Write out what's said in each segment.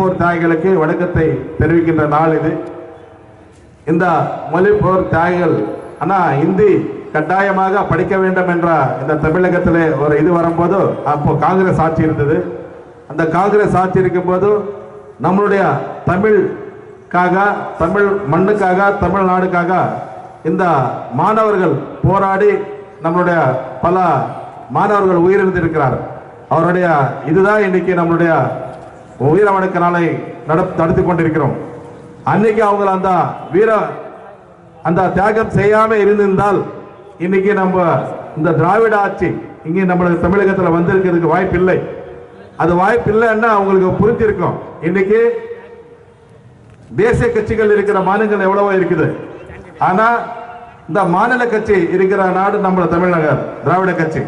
மொழிப்போர் தியாகிகளுக்கு வணக்கத்தை தெரிவிக்கின்ற நாள் இது. இந்த மொழிப்போர் தியாகிகள் ஆனா இந்தி கட்டாயமாக படிக்க வேண்டும் என்ற இந்த தமிழகத்தில் ஒரு இது வரும்போது அப்போ காங்கிரஸ் ஆட்சி இருந்தது. அந்த காங்கிரஸ் ஆட்சி இருக்கும்போது நம்மளுடைய தமிழ்காக தமிழ் மண்ணுக்காக தமிழ்நாடுக்காக இந்த மாணவர்கள் போராடி நம்மளுடைய பல மாணவர்கள் உயிரிழந்திருக்கிறார் அவருடைய இதுதான் இன்னைக்கு நம்மளுடைய உயிர வணக்க நாளை நட நடத்தி கொண்டிருக்கிறோம். அன்னைக்கு அவங்க அந்த வீர அந்த தியாகம் செய்யாம இருந்திருந்தால் இன்னைக்கு நம்ம இந்த திராவிட ஆட்சி இங்கே நம்மளுக்கு தமிழகத்தில் வந்திருக்கிறதுக்கு வாய்ப்பு இல்லை அது வாய்ப்பு இல்லைன்னா அவங்களுக்கு புரிஞ்சிருக்கும் இன்னைக்கு தேசிய கட்சிகள் இருக்கிற மாநிலங்கள் எவ்வளவோ இருக்குது. ஆனா இந்த மாநில கட்சி இருக்கிற நாடு நம்ம தமிழகம் திராவிட கட்சி.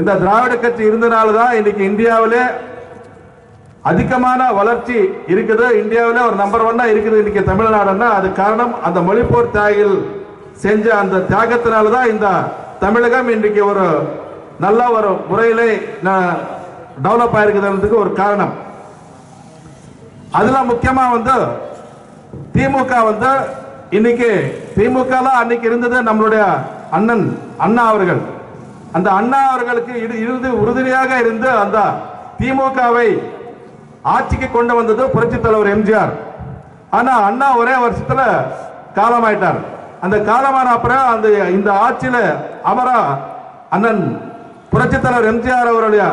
இந்த திராவிட கட்சி இருந்தனால தான் இன்னைக்கு இந்தியாவிலே அதிகமான வளர்ச்சி இருக்குது. இந்தியாவில் ஒரு நம்பர் ஒன்னா இருக்குது இன்னைக்கு தமிழ்நாடுன்னா. அது காரணம் அந்த மொழிப்போர் தியாகில் செஞ்ச அந்த தியாகத்தினால தான் இந்த தமிழகம் இன்றைக்கு ஒரு நல்ல ஒரு முறையிலே டெவலப் ஆயிருக்குதுன்றதுக்கு ஒரு காரணம். அதுல முக்கியமா வந்து திமுக வந்து இன்னைக்கு திமுக அன்னைக்கு இருந்தது நம்மளுடைய அண்ணன் அண்ணா அவர்கள். அந்த அண்ணா அவர்களுக்கு இருந்து உறுதுணையாக இருந்து அந்த திமுகவை ஆட்சிக்கு கொண்டு வந்தது புரட்சி தலைவர் எம்ஜிஆர். ஆனா அண்ணா ஒரே வருஷத்துல காலமாயிட்டார். அந்த காலமான அப்புறம் அந்த இந்த ஆட்சியில அமர அண்ணன் புரட்சி தலைவர் எம்ஜிஆர் அவருடைய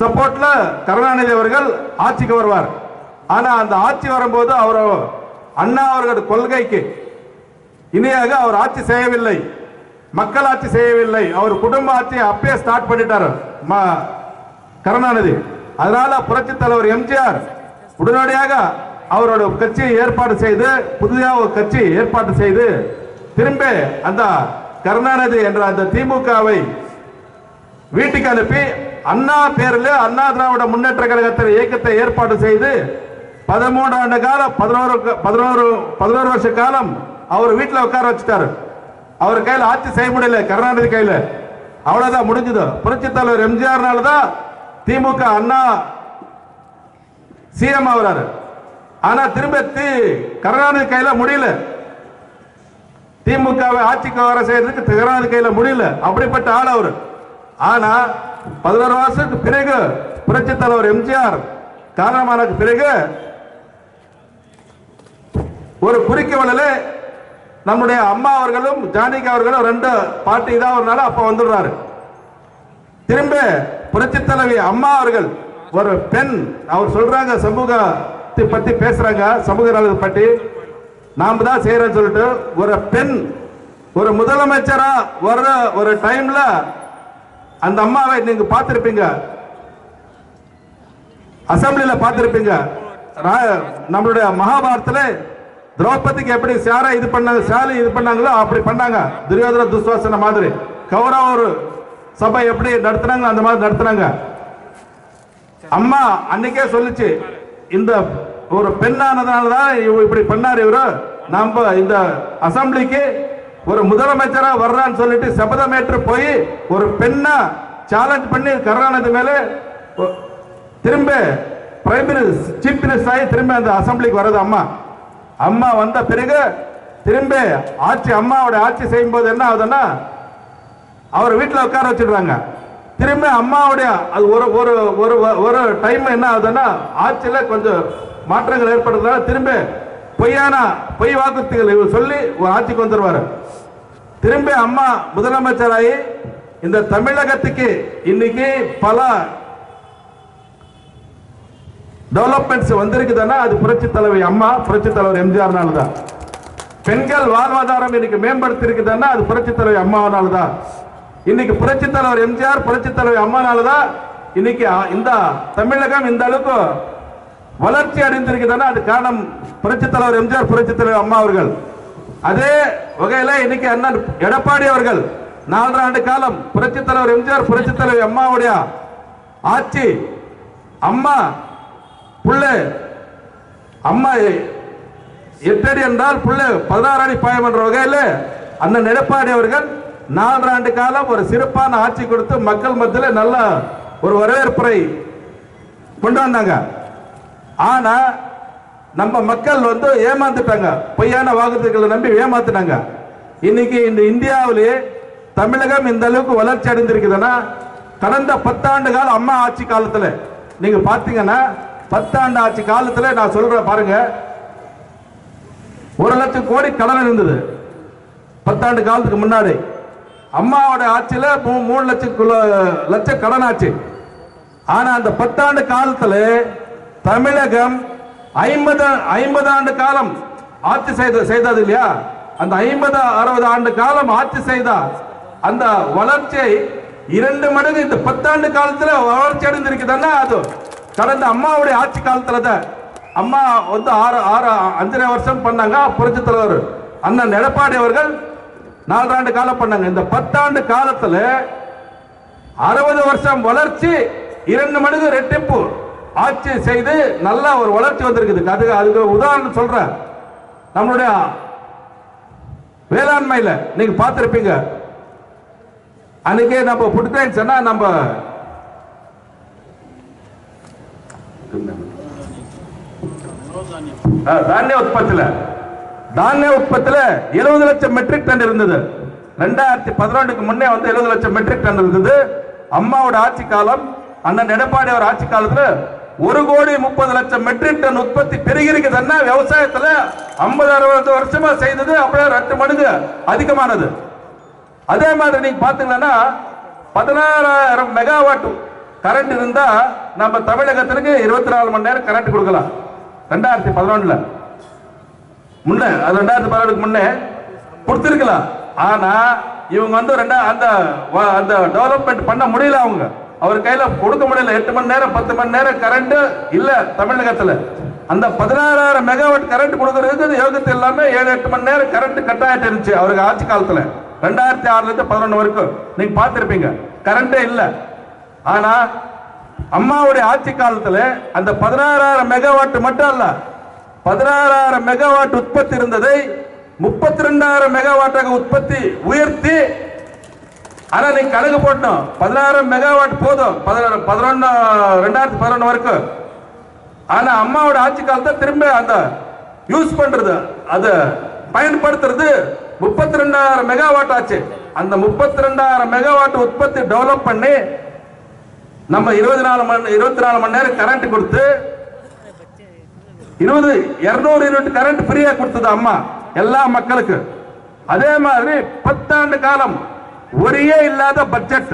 சப்போர்ட்ல கருணாநிதி அவர்கள் ஆட்சிக்கு வருவார். ஆனா அந்த ஆட்சி வரும்போது அவர் அண்ணா அவர்கள் கொள்கைக்கு இணையாக அவர் ஆட்சி செய்யவில்லை. மக்கள் ஆட்சி செய்யவில்லை. அவர் குடும்ப ஆட்சியை அப்பயே ஸ்டார்ட் பண்ணிட்டார் கருணாநிதி. அதனால புரட்சி தலைவர் எம்ஜிஆர் உடனடியாக அவரோட கட்சியை ஏற்பாடு செய்து புதிதாக ஒரு கட்சி ஏற்பாடு செய்து திரும்ப அந்த கருணாநிதி என்ற அந்த திமுகவை வீட்டுக்கு அனுப்பி அண்ணா பேரில் அண்ணா திராவிட முன்னேற்ற கழகத்தின் இயக்கத்தை ஏற்பாடு செய்து பதிமூன்று ஆண்டு காலம் பதினோரு பதினோரு பதினோரு வருஷ காலம் அவர் வீட்டில் உட்கார வச்சுட்டாரு. அவர் கையில் ஆட்சி செய்ய முடியல கருணாநிதி கையில். அவ்வளோதான் முடிஞ்சது. புரட்சி தலைவர் எம்ஜிஆர்னால தான் திமுக அண்ணா சிஎம் ஆகுறாரு. ஆனா திரும்ப தி கருணாநிதி கையில முடியல. திமுகவை ஆட்சிக்கு வர செய்யறதுக்கு கருணாநிதி கையில முடியல. அப்படிப்பட்ட ஆள் அவர். ஆனா பதினோரு வருஷத்துக்கு பிறகு புரட்சி தலைவர் எம்ஜிஆர் காரணமானதுக்கு பிறகு ஒரு குறிக்கோளில் நம்முடைய அம்மா அவர்களும் ஜானகி அவர்களும் ரெண்டு பார்ட்டி தான் நாள் அப்ப வந்துடுறாரு. திரும்ப புரட்சி தலைவி அம்மா அவர்கள் ஒரு பெண். அவர் சொல்றாங்க சமூகத்தை பத்தி பேசுறாங்க சமூக நலத்தை பற்றி நாம தான் செய்யறோம்னு சொல்லிட்டு ஒரு பெண் ஒரு முதலமைச்சரா வர்ற ஒரு டைம்ல அந்த அம்மாவை நீங்க பார்த்திருப்பீங்க. அசம்பிளியில பார்த்திருப்பீங்க. ரா- நம்மளுடைய மகாபாரத்தில் திரௌபதிக்கு எப்படி சாரா இது பண்ணாங்க சாலி இது பண்ணாங்களோ அப்படி பண்ணாங்க. துரியோதன துஸ்வாசன மாதிரி. கௌரவ ஒரு சபை எப்படி நடத்துனாங்க அந்த மாதிரி நடத்துனாங்க. அம்மா அன்னைக்கே சொல்லுச்சு இந்த ஒரு பெண்ணானதுனால தான் இப்படி பண்ணார் இவரு. நம்ம இந்த அசம்பிளிக்கு ஒரு முதலமைச்சரா வர்றான்னு சொல்லிட்டு சபதமேற்று போய் ஒரு பெண்ணா சேலஞ்ச் பண்ணி கருணாநிதி மேல திரும்ப பிரைம் மினிஸ்டர் சீஃப் மினிஸ்டர் ஆகி திரும்ப அந்த அசம்பிளிக்கு வர்றது அம்மா. அம்மா வந்த பிறகு திரும்ப ஆட்சி அம்மாவோட ஆட்சி செய்யும் போது என்ன ஆகுதுன்னா அவர் வீட்டில் உட்கார வச்சிடுறாங்க. திரும்ப அம்மாவுடைய அது ஒரு ஒரு ஒரு ஒரு டைம் என்ன ஆகுதுன்னா ஆட்சியில் கொஞ்சம் மாற்றங்கள் ஏற்படுறதுனால திரும்ப பொய்யான பொய் வாக்குறுதிகள் இவர் சொல்லி ஒரு ஆட்சிக்கு வந்துடுவார் திரும்ப அம்மா முதலமைச்சராகி இந்த தமிழகத்துக்கு இன்னைக்கு பல டெவலப்மெண்ட்ஸ் வந்திருக்குதுன்னா அது புரட்சி தலைவர் அம்மா புரட்சி தலைவர் எம்ஜிஆர்னால தான் பெண்கள் வாழ்வாதாரம் இன்னைக்கு மேம்படுத்தி இருக்குதுன்னா அது புரட்சி தலைவர் அம்மாவனால தான் இன்னைக்கு புரட்சி தலைவர் எம்ஜிஆர் புரட்சி தலைவர் அம்மானால தான் இன்னைக்கு இந்த தமிழகம் இந்த அளவுக்கு வளர்ச்சி அடைந்திருக்குதுன்னா அது காரணம் புரட்சி தலைவர் எம்ஜிஆர் புரட்சி தலைவர் அம்மா அவர்கள். அதே வகையில இன்னைக்கு அண்ணன் எடப்பாடி அவர்கள் நாலரை ஆண்டு காலம் புரட்சி தலைவர் எம்ஜிஆர் புரட்சி தலைவர் அம்மாவுடைய ஆட்சி அம்மா புள்ள அம்மா எட்டடி என்றால் புள்ள பதினாறு அடி பாயம் என்ற வகையில் அண்ணன் எடப்பாடி அவர்கள் நாலாண்டு காலம் ஒரு சிறப்பான ஆட்சி கொடுத்து மக்கள் மத்தியில் நல்ல ஒரு வரவேற்புரை கொண்டு வந்தாங்க. ஆனா நம்ம மக்கள் வந்து ஏமாந்துட்டாங்க. பொய்யான வாக்குறுதிகளை நம்பி ஏமாத்தினாங்க. இன்னைக்கு இந்த இந்தியாவிலேயே தமிழகம் இந்த அளவுக்கு வளர்ச்சி அடைந்திருக்குதுன்னா கடந்த பத்தாண்டு காலம் அம்மா ஆட்சி காலத்தில் நீங்க பார்த்தீங்கன்னா பத்தாண்டு ஆட்சி காலத்தில் நான் சொல்றேன் பாருங்க. ஒரு லட்சம் கோடி கடன் இருந்தது. பத்தாண்டு காலத்துக்கு முன்னாடி. அம்மாவோட ஆட்சியில மூ- மூணு லட்சம் லட்சம் கடன் ஆச்சு. ஆனா அந்த பத்தாண்டு காலத்துல தமிழகம் ஐம்பது ஐம்பது ஆண்டு காலம் ஆட்சி செய்த செய்தது இல்லையா? அந்த ஐம்பது அறுபது ஆண்டு காலம் ஆட்சி செய்தா அந்த வளர்ச்சியை இரண்டு மடங்கு இந்த பத்தாண்டு காலத்துல வளர்ச்சி அடைந்திருக்குதுன்னா அது கடந்த அம்மாவுடைய ஆட்சி காலத்துல தான். அம்மா வந்து ஆறு ஆறு அஞ்சரை வருஷம் பண்ணாங்க. புரட்சி தலைவர் அண்ணன் எடப்பாடி அவர்கள் நாலாண்டு காலம் பண்ணாங்க. இந்த பத்தாண்டு காலத்துல அறுபது வருஷம் வளர்ச்சி இரண்டு மடங்கு ரெட்டிப்பு ஆட்சி செய்து நல்ல ஒரு வளர்ச்சி வந்திருக்குது. அதுக்கு அதுக்கு உதாரணம் சொல்றேன். நம்மளுடைய வேளாண்மையில் நீங்க பார்த்துருப்பீங்க. அன்னைக்கு நம்ம ஃபுட் சொன்னா நம்ம தானிய உற்பத்தியில். தானிய உற்பத்தியில எழுபது லட்சம் மெட்ரிக் டன் இருந்தது. ரெண்டாயிரத்தி பதினொன்றுக்கு முன்னே வந்து எழுபது லட்சம் மெட்ரிக் டன் இருந்தது. அம்மாவோட ஆட்சி காலம் அண்ணன் எடப்பாடி அவர் ஆட்சி காலத்தில் ஒரு கோடி முப்பது லட்சம் மெட்ரிக் டன் உற்பத்தி பெருகிருக்குதுன்னா விவசாயத்துல ஐம்பது அறுபது வருஷமா செய்தது. அப்படியே ரெண்டு மடங்கு அதிகமானது. அதே மாதிரி நீங்க பாத்தீங்கன்னா பதினாறாயிரம் மெகாவாட் கரண்ட் இருந்தா நம்ம தமிழகத்திற்கு இருபத்தி நாலு மணி நேரம் கரண்ட் கொடுக்கலாம். ரெண்டாயிரத்தி பதினொன்னுல முன்ன அது ரெண்டாயிரத்தி பதினேழுக்கு முன்னே கொடுத்துருக்கலாம். ஆனா இவங்க வந்து ரெண்டா அந்த அந்த டெவலப்மெண்ட் பண்ண முடியல அவங்க. அவர் கையில கொடுக்க முடியல. எட்டு மணி நேரம் பத்து மணி நேரம் கரண்ட் இல்ல தமிழகத்துல. அந்த பதினாறாயிரம் மெகாவாட் கரண்ட் கொடுக்கறதுக்கு யோகத்து எல்லாமே ஏழு எட்டு மணி நேரம் கரண்ட் கட்டாயிட்டு இருந்துச்சு அவருக்கு ஆட்சி காலத்துல. ரெண்டாயிரத்தி ஆறுல இருந்து பதினொன்று வரைக்கும். நீங்க பார்த்திருப்பீங்க. கரண்டே இல்ல. ஆனா அம்மாவுடைய ஆட்சி காலத்துல அந்த பதினாறாயிரம் மெகாவாட் மட்டும் அல்ல. பதினாறாயிரம் மெகாவாட் உற்பத்தி இருந்ததை முப்பத்தி ரெண்டாயிரம் மெகாவாட்டாக உற்பத்தி உயர்த்தி ஆனா நீங்க கணக்கு போட்டோம். பதினாயிரம் மெகாவாட் போதும். பதினாறு பதினொன்னு ரெண்டாயிரத்தி பதினொன்று வரைக்கும். ஆனா அம்மாவோட ஆட்சி காலத்தை திரும்ப அந்த யூஸ் பண்றது அதை பயன்படுத்துறது முப்பத்தி ரெண்டாயிரம் மெகாவாட் ஆச்சு. அந்த முப்பத்தி ரெண்டாயிரம் மெகாவாட் உற்பத்தி டெவலப் பண்ணி நம்ம இருபத்தி நாலு மணி இருபத்தி நாலு மணி நேரம் கரண்ட் கொடுத்து இருபது இருநூறு யூனிட் கரண்ட் ஃப்ரீயா கொடுத்தது அம்மா எல்லா மக்களுக்கு. அதே மாதிரி பத்தாண்டு காலம் ஒரே இல்லாத பட்ஜெட்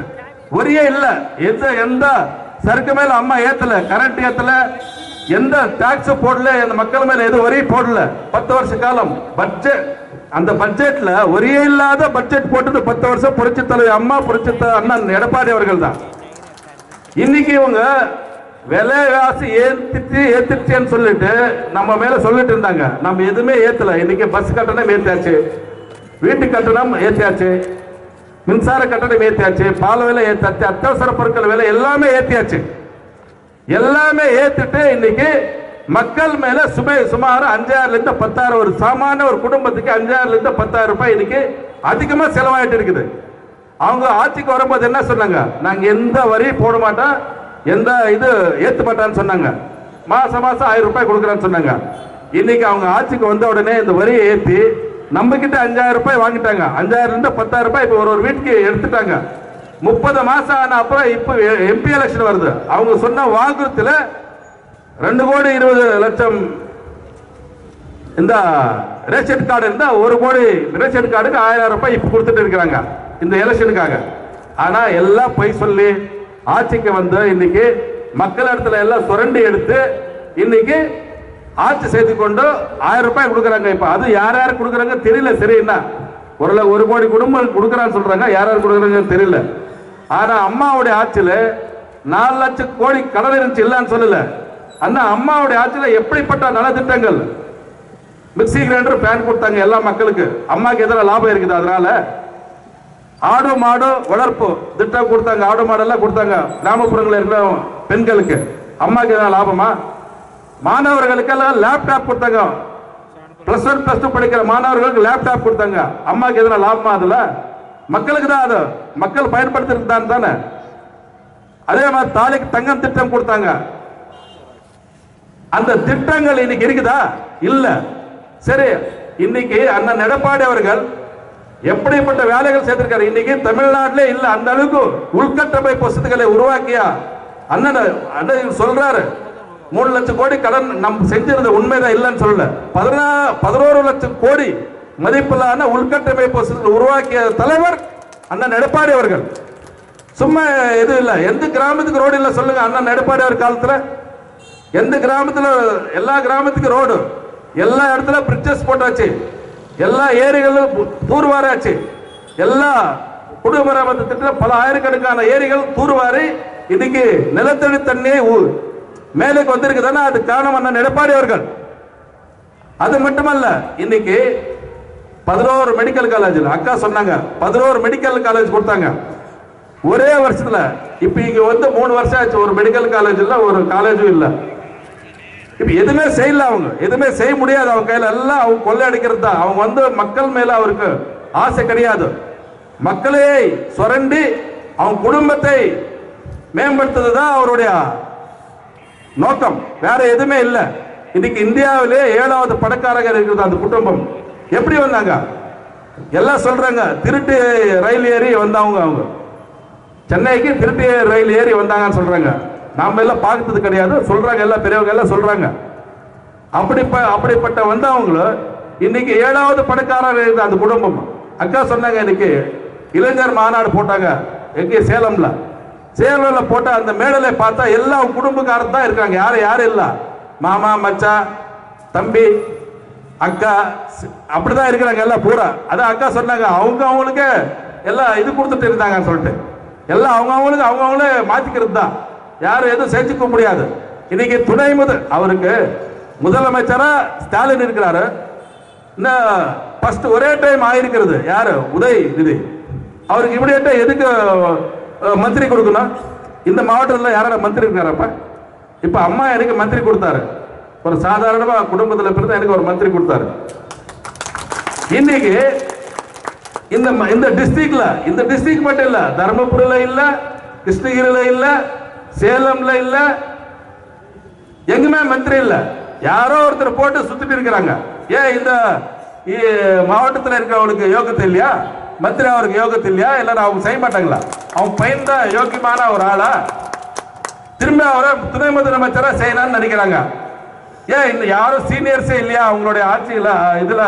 ஒரே இல்ல. எந்த எந்த சரக்கு மேல அம்மா ஏத்தல கரண்ட் ஏத்தல எந்த டாக்ஸ் போடல அந்த மக்கள் மேல எது வரி போடல. பத்து வருஷ காலம் பட்ஜெட் அந்த பட்ஜெட்ல ஒரே இல்லாத பட்ஜெட் போட்டது பத்து வருஷம் புரட்சி தலைவர் அம்மா புரட்சி அண்ணன் எடப்பாடி அவர்கள் தான் இன்னைக்கு இவங்க விலைவாசி ஏத்திட்டு ஏத்திடுச்சேன்னு சொல்லிட்டு நம்ம மேல சொல்லிட்டு இருந்தாங்க. நம்ம எதுவுமே ஏத்தல. இன்னைக்கு பஸ் கட்டணம் ஏத்தியாச்சு. வீட்டு கட்டணம் ஏத்தியாச்சு. மின்சார கட்டணம் ஏத்தியாச்சு. பால் விலை ஏத்தாச்சு. அத்தியாவசர பொருட்கள் விலை எல்லாமே ஏத்தியாச்சு. எல்லாமே ஏத்துட்டு இன்னைக்கு மக்கள் மேல சுமை சுமார் அஞ்சாயிரம்ல இருந்து பத்தாயிரம் ஒரு சாமானிய ஒரு குடும்பத்துக்கு அஞ்சாயிரம்ல இருந்து பத்தாயிரம் ரூபாய் இன்னைக்கு அதிகமா செலவாயிட்டு இருக்குது. அவங்க ஆட்சிக்கு வரும்போது என்ன சொன்னாங்க? நாங்க எந்த வரியும் போட மாட்டோம். எந்த இது ஏற்றுப்பட்டான்னு சொன்னாங்க. மாசம் மாசம் ஆயிரம் ரூபாய் கொடுக்குறான்னு சொன்னாங்க. இன்னைக்கு அவங்க ஆட்சிக்கு வந்த உடனே இந்த வரியை ஏற்றி நம்ம கிட்ட அஞ்சாயிரம் ரூபாய் வாங்கிட்டாங்க. அஞ்சாயிரம் இருந்து பத்தாயிரம் ரூபாய் இப்போ ஒரு ஒரு வீட்டுக்கு எடுத்துட்டாங்க. முப்பது மாசம் ஆன அப்புறம் இப்போ எம்பி எலெக்ஷன் வருது. அவங்க சொன்ன வாக்குறுதியில ரெண்டு கோடி இருபது லட்சம் இந்த ரேஷன் கார்டு இருந்தா ஒரு கோடி ரேஷன் கார்டுக்கு ஆயிரம் ரூபாய் இப்போ கொடுத்துட்டு இருக்கிறாங்க இந்த எலெக்ஷனுக்காக ஆனா எல்லாம் பொய் சொல்லி ஆட்சிக்கு வந்து இன்னைக்கு மக்கள் இடத்துல எல்லாம் சுரண்டி எடுத்து இன்னைக்கு ஆட்சி செய்து கொண்டு ஆயிரம் ரூபாய் கொடுக்குறாங்க இப்போ. அது யார் யார் கொடுக்குறாங்க தெரியல. சரின்னா ஒரு ல- ஒரு கோடி குடும்பம் கொடுக்குறான்னு சொல்றாங்க. யார் யார் கொடுக்குறாங்கன்னு தெரியல. ஆனால் அம்மாவுடைய ஆட்சியில் நாலு லட்சம் கோடி கடன் இருந்துச்சு இல்லைன்னு சொல்லல. அண்ணா அம்மாவுடைய ஆட்சியில் எப்படிப்பட்ட நலத்திட்டங்கள்? மிக்ஸி கிரைண்டர் ஃபேன் கொடுத்தாங்க எல்லா மக்களுக்கு. அம்மாவுக்கு எதிராக லாபம் இருக்குது அதனால? ஆடு மாடு வளர்ப்பு. திட்டம் கொடுத்தாங்க ஆடு மாடெல்லாம் கொடுத்தாங்க. கிராமப்புறங்களில் இருக்கிற பெண்களுக்கு. அம்மாக்கு எதாவது லாபமா? மாணவர்களுக்கெல்லாம் லேப்டாப் கொடுத்தாங்க. ப்ளஸ் ஒன் ப்ளஸ் டூ படிக்கிற மாணவர்களுக்கு லேப்டாப் கொடுத்தாங்க. அம்மாக்கு எதனா லாபமா அதுல? மக்களுக்கு தான் அது. மக்கள் பயன்படுத்துறது தான் தானே? அதே மாதிரி தாலிக்கு தங்கம் திட்டம் கொடுத்தாங்க. அந்த திட்டங்கள் இன்னைக்கு இருக்குதா? இல்ல. சரி இன்னைக்கு அண்ணன் எடப்பாடி அவர்கள் எப்படிப்பட்ட வேலைகள் செய்திருக்காரு இன்னைக்கு தமிழ்நாட்டிலே இல்ல அந்த அளவுக்கு உள்கட்டமைப்பு வசதிகளை உருவாக்கியா? அண்ணன் அண்ணன் சொல்றாரு மூணு லட்சம் கோடி கடன் நம்ம செஞ்சிருந்த உண்மைதான் இல்லைன்னு சொல்லல. பதினா பதினோரு லட்சம் கோடி மதிப்பிலான உள்கட்டமைப்பு வசதிகள் உருவாக்கிய தலைவர் அண்ணன் எடப்பாடி அவர்கள். சும்மா இது இல்லை. எந்த கிராமத்துக்கு ரோடு இல்லை சொல்லுங்க அண்ணன் எடப்பாடி அவர் காலத்தில். எந்த கிராமத்தில் எல்லா கிராமத்துக்கு ரோடு எல்லா இடத்துல பிரிட்ஜஸ் போட்டாச்சு. எல்லா ஏரிகளும் தூர்வாராச்சு. எல்லா குடிமராமத்து திட்டம் பல ஆயிரக்கணக்கான ஏரிகள் தூர்வாரி இன்னைக்கு நிலத்தடி தண்ணீர் ஊ- மேலுக்கு வந்திருக்குதுன்னா அது காரணம் அண்ணன் எடப்பாடி அவர்கள். அது மட்டுமல்ல இன்னைக்கு பதினோரு மெடிக்கல் காலேஜில் அக்கா சொன்னாங்க பதினோரு மெடிக்கல் காலேஜ் கொடுத்தாங்க. ஒரே வருஷத்துல இப்ப இங்க வந்து மூணு வருஷம் ஆச்சு ஒரு மெடிக்கல் காலேஜ் இல்ல ஒரு காலேஜும் இல்லை. இப்போ எதுவுமே செய்யல அவங்க. எதுவுமே செய்ய முடியாது அவங்க கையில். எல்லாம் அவங்க கொள்ளையடிக்கிறது தான். அவங்க வந்து மக்கள் மேல அவருக்கு ஆசை கிடையாது. மக்களை சுரண்டி அவங்க குடும்பத்தை மேம்படுத்துறது தான் அவருடைய நோக்கம். வேற எதுவுமே இல்லை. இன்னைக்கு இந்தியாவிலே ஏழாவது பணக்காரங்க இருக்கிறது அந்த குடும்பம். எப்படி வந்தாங்க? எல்லாம் சொல்றாங்க திருட்டு ரயில் ஏறி வந்தவங்க அவங்க. சென்னைக்கு திருட்டு ரயில் ஏறி வந்தாங்கன்னு சொல்றாங்க. நாம எல்லாம் பார்த்தது கிடையாது. சொல்றாங்க எல்லாம் பெரியவங்க எல்லாம் சொல்றாங்க. அப்படி அப்படிப்பட்ட வந்தவங்களும் இன்னைக்கு ஏழாவது பணக்காரர் இருக்குது அந்த குடும்பம். அக்கா சொன்னாங்க இன்னைக்கு இளைஞர் மாநாடு போட்டாங்க எங்க சேலம்ல. சேலம்ல போட்ட அந்த மேடலை பார்த்தா எல்லா குடும்பக்காரர் தான் இருக்காங்க. யாரும் யாரும் இல்ல. மாமா மச்சான் தம்பி அக்கா அப்படிதான் இருக்கிறாங்க எல்லாம் பூரா. அதான் அக்கா சொன்னாங்க அவங்க அவங்களுக்கு எல்லாம் இது கொடுத்துட்டு இருந்தாங்கன்னு சொல்லிட்டு. எல்லாம் அவங்க அவங்களுக்கு அவங்க அவங்களே மாத்திக்கிறது தான். யாரும் எதுவும் செஞ்சுக்க முடியாது. இன்னைக்கு துணை முதல் அவருக்கு முதலமைச்சரா ஸ்டாலின் இருக்கிறாரு. இன்னும் ஃபர்ஸ்ட் ஒரே டைம் ஆயிருக்கிறது. யாரு? உதய் நிதி அவருக்கு இமிடியேட்டா எதுக்கு மந்திரி கொடுக்கணும்? இந்த மாவட்டத்தில் யாரோட மந்திரி இருக்காரப்ப? இப்போ அம்மா எனக்கு மந்திரி கொடுத்தாரு. ஒரு சாதாரணமா குடும்பத்தில் பிறந்த எனக்கு ஒரு மந்திரி கொடுத்தாரு. இன்னைக்கு இந்த ம- இந்த டிஸ்ட்ரிக்ட்ல இந்த டிஸ்ட்ரிக்ட் மட்டும் இல்ல தருமபுரியில் இல்ல கிருஷ்ணகிரியில இல்லை சேலம்ல இல்ல எங்குமே மந்திரி இல்ல. யாரோ ஒருத்தர் போட்டு சுத்திட்டு இருக்கிறாங்க. ஏன் இந்த மாவட்டத்தில் இருக்கிறவங்களுக்கு யோகத்தை இல்லையா? மந்திரி அவருக்கு யோகத்தை இல்லையா? இல்ல அவங்க செய்ய மாட்டாங்களா? அவங்க பையன் தான் யோக்கியமான ஒரு ஆளா? திரும்ப அவரை துணை முதலமைச்சரா செய்யலாம்னு நினைக்கிறாங்க. ஏன் இந்த யாரும் சீனியர்ஸே இல்லையா அவங்களுடைய ஆட்சியில இதுல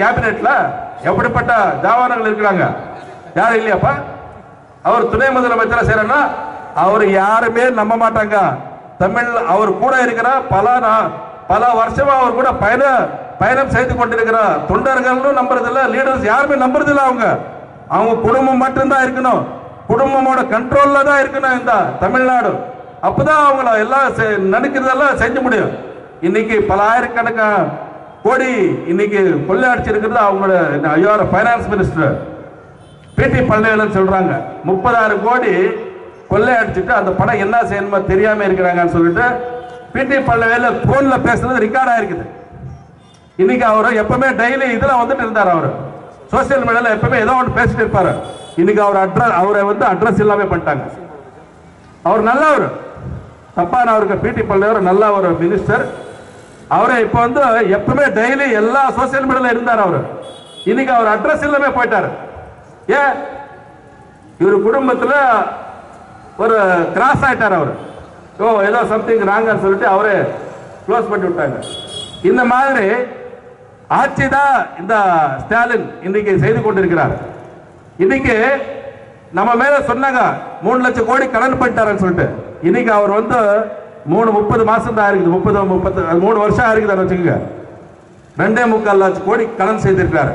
கேபினெட்ல? எப்படிப்பட்ட ஜாவானங்கள் இருக்கிறாங்க? யாரும் இல்லையாப்பா? அவர் துணை முதலமைச்சரா செய்யறன்னா அவர் யாருமே நம்ப மாட்டாங்க. தமிழ் அவர் கூட இருக்கிற பல நா- பல வருஷமா அவர் கூட பயண பயணம் செய்து கொண்டிருக்கிறார் தொண்டர்களும் நம்புறதில்ல லீடர்ஸ் யாருமே நம்புறதில்ல அவங்க. அவங்க குடும்பம் மட்டும்தான் இருக்கணும். குடும்பமோட கண்ட்ரோல்ல தான் இருக்கணும் இந்த தமிழ்நாடு. அப்பதான் அவங்கள எல்லாம் செ- நினைக்கிறதெல்லாம் செஞ்ச முடியும். இன்னைக்கு பல ஆயிரக்கணக்கான கோடி இன்னைக்கு கொள்ளையடிச்சிருக்கிறது அவங்களோட ஐயாயிரம் ஃபைனான்ஸ் மினிஸ்டர் பிடி பழனிவேலன் சொல்றாங்க முப்பதாயிரம் கோடி கொள்ளையடிச்சிட்டு அந்த படம் என்ன செய்யணுமோ தெரியாம இருக்கிறாங்கன்னு சொல்லிட்டு பிடி பல்லவேல போன்ல பேசுறது ரெக்கார்ட் ஆயிருக்குது. இன்னைக்கு அவர் எப்பவுமே டெய்லி இதெல்லாம் வந்துட்டு இருந்தார் அவர். சோசியல் மீடியால எப்பவுமே ஏதோ ஒன்று பேசிட்டு இருப்பாரு. இன்னைக்கு அவர் அட்ரஸ் அவரை வந்து அட்ரஸ் இல்லாமல் பண்ணிட்டாங்க. அவர் நல்லவர். தப்பான அவருக்கு பிடி பல்லவர் நல்ல ஒரு மினிஸ்டர் அவரை இப்போ வந்து எப்பவுமே டெய்லி எல்லா சோசியல் மீடியால இருந்தார் அவர். இன்னைக்கு அவர் அட்ரஸ் இல்லாம போயிட்டாரு. ஏன்? இவர் குடும்பத்தில் ஒரு கிராஸ் ஆகிட்டார் அவர். ஓ ஏதோ சம்திங் ராங்கன்னு சொல்லிட்டு அவரே க்ளோஸ் பண்ணி விட்டாங்க. இந்த மாதிரி ஆட்சி தான் இந்த ஸ்டாலின் இன்னைக்கு செய்து கொண்டிருக்கிறார். இன்னைக்கு நம்ம மேல சொன்னாங்க மூணு லட்சம் கோடி கடன் பண்ணிட்டாருன்னு சொல்லிட்டு. இன்னைக்கு அவர் வந்து மூணு முப்பது மாசம் தான் இருக்குது. முப்பது முப்பது மூணு வருஷம் இருக்குதுன்னு வச்சுக்கோங்க. ரெண்டே முக்கால் லட்சம் கோடி கடன் செய்திருக்கிறாரு.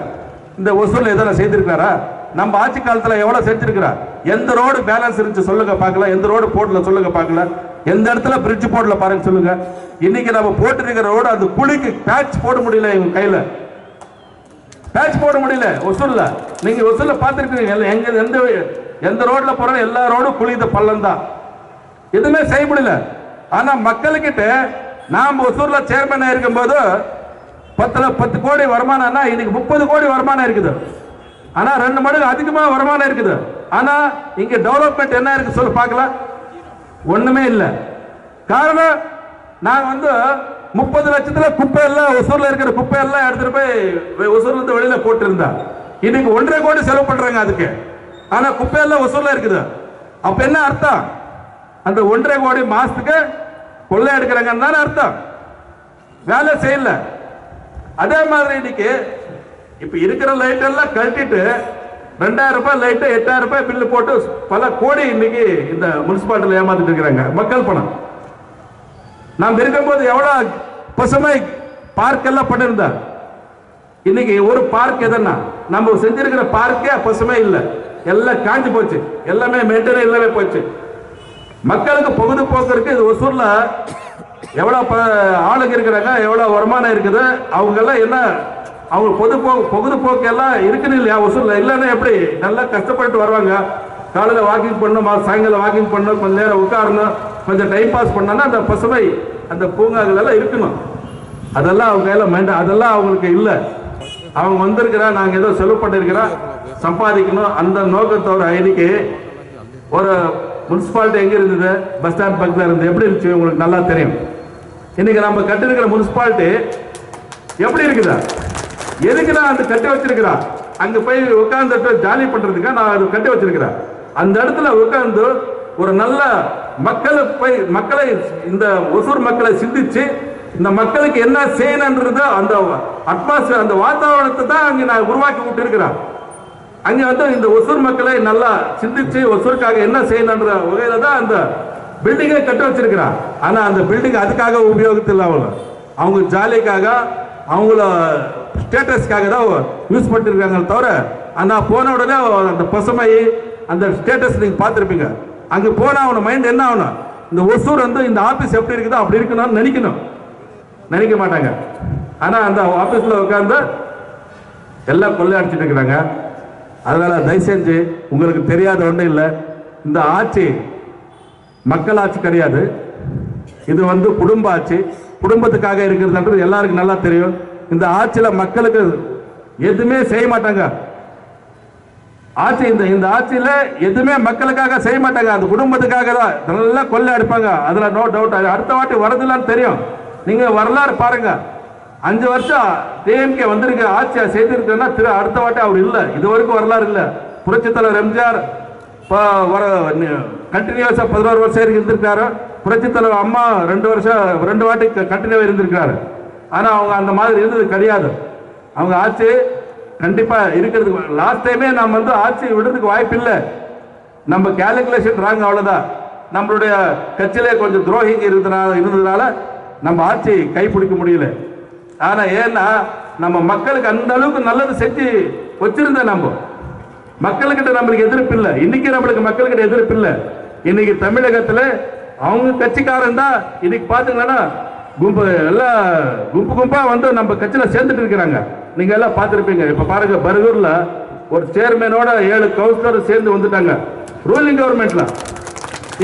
இந்த வசூல் எதனா செய்திருக்காரா நம்ம ஆட்சி காலத்தில் எவ்வளோ செஞ்சிருக்கிறார்? எந்த ரோடு பேலன்ஸ் இருந்துச்சு சொல்லுங்க பார்க்கலாம் எந்த ரோடு போடல சொல்லுங்க பார்க்கலாம் எந்த இடத்துல பிரிட்ஜ் போடல பாருங்க சொல்லுங்க. இன்னைக்கு நம்ம போட்டிருக்கிற ரோடு அந்த குழிக்கு பேட்ச் போட முடியல இவங்க கையில். பேட்ச் போட முடியல. ஒசூரில். நீங்கள் ஒசூரில் பார்த்துருக்கீங்க எங்க எந்த எந்த ரோட்ல போற எல்லா ரோடும் குழிந்த பள்ளம் தான். எதுவுமே செய்ய முடியல. ஆனா மக்களுக்கிட்ட நாம் ஒசூர்ல சேர்மன் இருக்கும்போது பத்துல பத்து கோடி வருமானம்னா இன்னைக்கு முப்பது கோடி வருமானம் இருக்குது. ஆனா ரெண்டு மடங்கு அதிகமா வருமானம் இருக்குது. ஆனா இங்க டெவலப்மெண்ட் என்ன இருக்கு சொல்லு பார்க்கலாம் ஒண்ணுமே இல்லை. காரணம் நாங்க வந்து முப்பது லட்சத்துல குப்பை எல்லாம் ஒசூர்ல இருக்கிற குப்பை எல்லாம் எடுத்துட்டு போய் ஒசூர்ல இருந்து வெளியில போட்டு இருந்தா இன்னைக்கு ஒன்றரை கோடி செலவு பண்றாங்க அதுக்கு. ஆனா குப்பை எல்லாம் ஒசூர்ல இருக்குது. அப்ப என்ன அர்த்தம்? அந்த ஒன்றரை கோடி மாசத்துக்கு கொள்ளை எடுக்கிறாங்கன்னு தானே அர்த்தம். வேலை செய்யல. அதே மாதிரி இன்னைக்கு இப்ப இருக்கிற லைட் எல்லாம் கழட்டிட்டு ரெண்டாயிரம் ரூபாய் லைட்டு எட்டாயிரம் ரூபாய் பில்லு போட்டு பல கோடி இன்னைக்கு இந்த முனிசிபாலிட்டியில் ஏமாத்திட்டு இருக்கிறாங்க. மக்கள் பணம். நாம் இருக்கும்போது எவ்வளவு பசுமை பார்க் எல்லாம் பண்ணிருந்தா இன்னைக்கு ஒரு பார்க் எதனா நம்ம செஞ்சிருக்கிற பார்க்கே பசுமை இல்லை. எல்லாம் காஞ்சி போச்சு. எல்லாமே மெயின்டைன் இல்லாம போச்சு. மக்களுக்கு பொழுதுபோக்கு இருக்கு இது ஒசூர்ல எவ்வளவு ப- ஆளுங்க இருக்கிறாங்க எவ்வளவு வருமானம் இருக்குது அவங்க எல்லாம் என்ன அவங்க பொதுப்போக்கு பொழுதுபோக்கு எல்லாம் இருக்குன்னு இல்லையா? ஒசூரில். இல்லைன்னா எப்படி? நல்லா கஷ்டப்பட்டு வருவாங்க. காலையில் வாக்கிங் பண்ணணும் மா- சாயங்காலம் வாக்கிங் பண்ணணும் கொஞ்சம் நேரம் உட்காரணும் கொஞ்சம் டைம் பாஸ் பண்ணோன்னா அந்த பசுமை அந்த பூங்காக்கள் எல்லாம் இருக்கணும் அதெல்லாம் அவங்க கையில் மைண்ட் அதெல்லாம் அவங்களுக்கு இல்லை. அவங்க வந்திருக்கிறா நாங்கள் ஏதோ செலவு பண்ணிருக்கிறோம் சம்பாதிக்கணும். அந்த நோக்கத்தோட இன்னைக்கு ஒரு முனிசிபாலிட்டி எங்கே இருந்தது? பஸ் ஸ்டாண்ட் பக்கத்தில் இருந்தது எப்படி இருந்துச்சு? உங்களுக்கு நல்லா தெரியும். இன்னைக்கு நம்ம கட்டிருக்கிற முனிசிபாலிட்டி எப்படி இருக்குதா? எதுக்கு நான் அந்த கட்டி வச்சிருக்கிறான்? அங்க போய் உட்கார்ந்துட்டு ஜாலி பண்றதுக்கு நான் அது கட்டி வச்சிருக்கிறேன். அந்த இடத்துல உட்கார்ந்து ஒரு நல்ல மக்களை போய் மக்களை இந்த ஒசூர் மக்களை சிந்திச்சு இந்த மக்களுக்கு என்ன செய்யணுன்றது அந்த அட்மாஸ்பியர் அந்த வாத்தாவரணத்தை தான் அங்க நான் உருவாக்கி விட்டு இருக்கிறேன் அங்க வந்து இந்த ஒசூர் மக்களை நல்லா சிந்திச்சு ஒசூருக்காக என்ன செய்யணுன்ற வகையில தான் அந்த பில்டிங்கை கட்ட வச்சிருக்கிறான். ஆனா அந்த பில்டிங் அதுக்காக உபயோகத்தில் அவங்க அவங்க ஜாலிக்காக அவங்கள ஸ்டேட்டஸ்க்காக தான் யூஸ் பண்ணிருக்காங்க தவிர ஆனால் போன உடனே அந்த பசுமை அந்த ஸ்டேட்டஸ் நீங்க பார்த்துருப்பீங்க. அங்கே போனா அவன மைண்ட் என்ன ஆகணும்? இந்த ஒசூர் வந்து இந்த ஆபீஸ் எப்படி இருக்குதோ அப்படி இருக்கணும்னு நினைக்கணும். நினைக்க மாட்டாங்க. ஆனா அந்த ஆபீஸ்ல உட்காந்து எல்லாம் கொள்ளையடிச்சிட்டு இருக்கிறாங்க. அதனால தயவு செஞ்சு உங்களுக்கு தெரியாத ஒன்றும் இல்லை. இந்த ஆட்சி மக்கள் ஆட்சி கிடையாது. இது வந்து குடும்ப ஆட்சி. குடும்பத்துக்காக இருக்கிறதுன்றது எல்லாருக்கும் நல்லா தெரியும். இந்த ஆட்சியில மக்களுக்கு எதுவுமே செய்ய மாட்டாங்க. ஆட்சி இந்த இந்த ஆட்சியில எதுவுமே மக்களுக்காக செய்ய மாட்டாங்க. அந்த குடும்பத்துக்காக தான். நல்லா கொள்ளை அடிப்பாங்க. அதுல நோ டவுட் அடுத்த வாட்டி வரதுலான்னு தெரியும். நீங்க வரலாறு பாருங்க. அஞ்சு வருஷம் டிஎம்கே வந்திருக்க. ஆட்சியை செய்திருக்கேன்னா திரு அடுத்த வாட்டி அவர் இல்லை. இது வரைக்கும் வரலாறு இல்லை. புரட்சி தலைவர் எம்ஜிஆர் இப்போ வர கண்டினியூஸாக பதினோரு வருஷம் இருந்திருக்காரு. புரட்சி தலைவர் அம்மா ரெண்டு வருஷம் ரெண்டு வாட்டி கண்டினியூவாக இருந்திருக்காரு ஆனால் அவங்க அந்த மாதிரி இருந்தது கிடையாது. அவங்க ஆட்சி கண்டிப்பாக இருக்கிறதுக்கு லாஸ்ட் டைமே நம்ம வந்து ஆட்சி விடுறதுக்கு வாய்ப்பு இல்லை. நம்ம கேல்குலேஷன் ராங் அவ்வளோதான் நம்மளுடைய கட்சியிலே கொஞ்சம் துரோகிங்க இருந்ததுனால இருந்ததுனால நம்ம ஆட்சி கைப்பிடிக்க முடியல. ஆனால் ஏன்னா நம்ம மக்களுக்கு அந்த அளவுக்கு நல்லது செஞ்சு வச்சிருந்த நம்ம. மக்கள்கிட்ட நம்மளுக்கு எதிர்ப்பு இல்லை. இன்னைக்கு நம்மளுக்கு மக்கள்கிட்ட எதிர்ப்பு இல்லை. இன்னைக்கு தமிழகத்தில் அவங்க கட்சிக்காரன் தான். இன்னைக்கு பார்த்தீங்கன்னா கும்பு எல்லாம் கும்பு கும்பா வந்து நம்ம கட்சியில சேர்ந்துட்டு இருக்கிறாங்க. நீங்க எல்லாம் பார்த்துருப்பீங்க. இப்ப பாருங்க பர்கூரில் ஒரு சேர்மேனோட ஏழு கவுன்சிலர் சேர்ந்து வந்துட்டாங்க. ரூலிங் கவர்மெண்ட்ல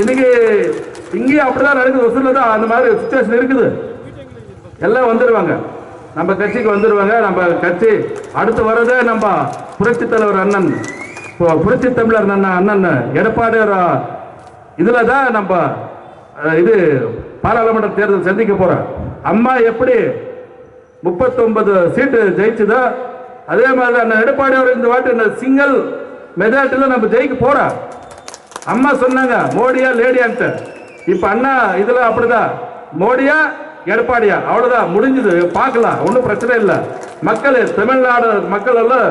இன்னைக்கு இங்கேயும் அப்படிதான் நடக்குது. ஒசூர்ல தான் அந்த மாதிரி சுச்சுவேஷன் இருக்குது. எல்லாம் வந்துடுவாங்க நம்ம கட்சிக்கு வந்துடுவாங்க நம்ம கட்சி அடுத்து வர்றதே நம்ம புரட்சி தலைவர் அண்ணன். இப்போ புரட்சி தமிழர் அண்ணன் அண்ணன் எடப்பாடியார். இதுல தான் நம்ம இது பாராளுமன்ற தேர்தல் சந்திக்க போறோம் அம்மா எப்படி முப்பத்தொன்பது சீட்டு ஜெயிச்சுதோ? அதே மாதிரி தான் எடப்பாடி அவர் இந்த வாட்டி இந்த சிங்கிள் மெஜாரிட்டியில் நம்ம ஜெயிக்க போறோம் அம்மா சொன்னாங்க மோடியா லேடியான்ட்டு. இப்போ அண்ணா இதில் அப்படிதான் மோடியா எடப்பாடியா? அவ்வளோதான் முடிஞ்சது. பார்க்கலாம் ஒன்றும் பிரச்சனை இல்லை. மக்கள் தமிழ்நாடு மக்கள் எல்லாம்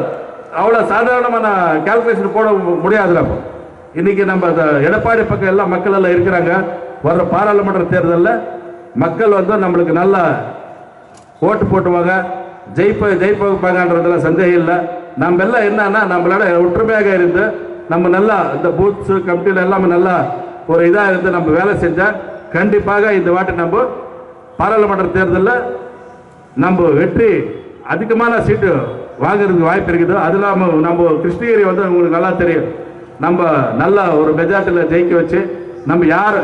அவ்வளோ சாதாரணமான கால்குலேஷன் போட முடியாதுல இன்னைக்கு நம்ம எடப்பாடி பக்கம் எல்லாம் மக்கள் எல்லாம் இருக்கிறாங்க. வர்ற பாராளுமன்ற தேர்தலில் மக்கள் வந்து நம்மளுக்கு நல்லா ஓட்டு போட்டுவாங்க. ஜெயிப்ப ஜெயிப்பாங்கன்றதுல சந்தேகம் இல்லை. நம்ம எல்லாம் என்னன்னா நம்மளோட ஒற்றுமையாக இருந்து நம்ம நல்லா இந்த பூத்ஸ் கமிட்டியில் எல்லாமே நல்லா ஒரு இதாக இருந்து நம்ம வேலை செஞ்சால் கண்டிப்பாக இந்த வாட்டி நம்ம பாராளுமன்ற தேர்தலில் நம்ம வெற்றி அதிகமான சீட்டு வாங்குறதுக்கு வாய்ப்பு இருக்குது. அது இல்லாமல் நம்ம கிருஷ்ணகிரி வந்து உங்களுக்கு நல்லா தெரியும். நம்ம நல்ல ஒரு மெஜார்ட்டியில் ஜெயிக்க வச்சு நம்ம யார்